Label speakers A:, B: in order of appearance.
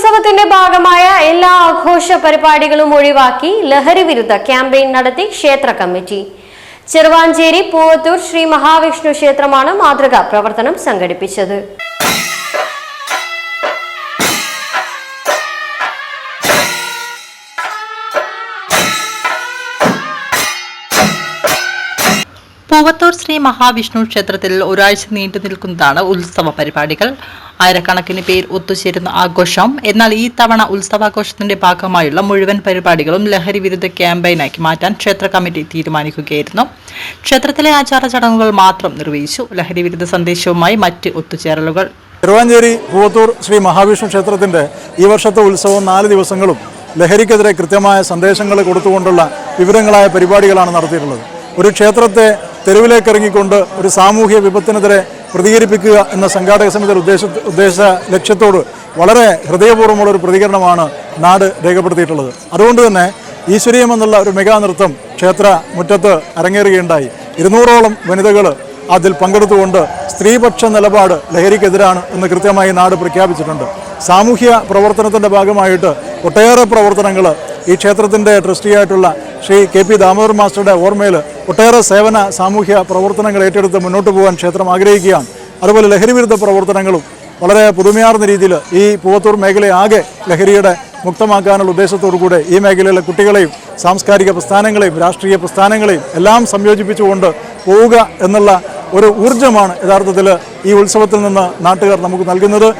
A: ഉത്സവത്തിന്റെ ഭാഗമായ എല്ലാ ആഘോഷ പരിപാടികളും ഒഴിവാക്കി ലഹരി വിരുദ്ധ ക്യാമ്പയിൻ നടത്തി ക്ഷേത്ര കമ്മിറ്റി. ചെറുവാഞ്ചേരി പൂവത്തൂർ ശ്രീ മഹാവിഷ്ണു ക്ഷേത്രമാണ് മാതൃകാ പ്രവർത്തനം സംഘടിപ്പിച്ചത്.
B: പൂവത്തൂർ ശ്രീ മഹാവിഷ്ണു ക്ഷേത്രത്തിൽ ഒരാഴ്ച നീണ്ടു നിൽക്കുന്നതാണ് ഉത്സവ പരിപാടികൾ. ആയിരക്കണക്കിന് പേർ ഒത്തുചേരുന്ന ആഘോഷം. എന്നാൽ ഈ തവണ ഉത്സവാഘോഷത്തിന്റെ ഭാഗമായുള്ള മുഴുവൻ പരിപാടികളും ലഹരി വിരുദ്ധ ക്യാമ്പയിനാക്കി മാറ്റാൻ ക്ഷേത്ര കമ്മിറ്റി തീരുമാനിക്കുകയായിരുന്നു. ക്ഷേത്രത്തിലെ ആചാര ചടങ്ങുകൾ മാത്രം നിർവഹിച്ചു. ലഹരി വിരുദ്ധ സന്ദേശവുമായി മറ്റ് ഒത്തുചേരലുകൾ.
C: തിരുവാഞ്ചേരി പൂവത്തൂർ ശ്രീ മഹാവിഷ്ണു ക്ഷേത്രത്തിന്റെ ഈ വർഷത്തെ ഉത്സവം നാല് ദിവസങ്ങളും ലഹരിക്കെതിരെ കൃത്യമായ സന്ദേശങ്ങൾ കൊടുത്തുകൊണ്ടുള്ള വിവരങ്ങളായ പരിപാടികളാണ് നടത്തിയിട്ടുള്ളത്. ഒരു ക്ഷേത്രത്തെ തെരുവിലേക്ക് ഇറങ്ങിക്കൊണ്ട് ഒരു സാമൂഹ്യ വിപത്തിനെതിരെ പ്രതികരിപ്പിക്കുക എന്ന സംഘാടക സമിതിയുടെ ഉദ്ദേശ ഉദ്ദേശ ലക്ഷ്യത്തോട് വളരെ ഹൃദയപൂർവമുള്ള ഒരു പ്രതികരണമാണ് നാട് രേഖപ്പെടുത്തിയിട്ടുള്ളത്. അതുകൊണ്ട് തന്നെ ഈശ്വരീയം എന്നുള്ള ഒരു മെഗാ നൃത്തം ക്ഷേത്ര മുറ്റത്ത് അരങ്ങേറുകയുണ്ടായി. ഇരുന്നൂറോളം വനിതകൾ അതിൽ പങ്കെടുത്തുകൊണ്ട് സ്ത്രീപക്ഷ നിലപാട് ലഹരിക്കെതിരാണ് എന്ന് കൃത്യമായി നാട് പ്രഖ്യാപിച്ചിട്ടുണ്ട്. സാമൂഹ്യ പ്രവർത്തനത്തിന്റെ ഭാഗമായിട്ട് ഒട്ടേറെ പ്രവർത്തനങ്ങൾ ഈ ക്ഷേത്രത്തിന്റെ ട്രസ്റ്റിയായിട്ടുള്ള ശ്രീ കെ പി ദാമോദർ മാസ്റ്ററുടെ ഓർമ്മയിൽ ഒട്ടേറെ സേവന സാമൂഹ്യ പ്രവർത്തനങ്ങൾ ഏറ്റെടുത്ത് മുന്നോട്ട് പോകാൻ ക്ഷേത്രം ആഗ്രഹിക്കുകയാണ്. അതുപോലെ ലഹരി വിരുദ്ധ പ്രവർത്തനങ്ങളും വളരെ പുതുമയാർന്ന രീതിയിൽ ഈ പൂവത്തൂർ മേഖലയെ ആകെ ലഹരിയുടെ മുക്തമാക്കാനുള്ള ഉദ്ദേശത്തോടു കൂടെ ഈ മേഖലയിലെ കുട്ടികളെയും സാംസ്കാരിക പ്രസ്ഥാനങ്ങളെയും രാഷ്ട്രീയ പ്രസ്ഥാനങ്ങളെയും എല്ലാം സംയോജിപ്പിച്ചുകൊണ്ട് പോവുക എന്നുള്ള ഒരു ഊർജമാണ് യഥാർത്ഥത്തിൽ ഈ ഉത്സവത്തിൽ നിന്ന് നാട്ടുകാർ നമുക്ക് നൽകുന്നത്.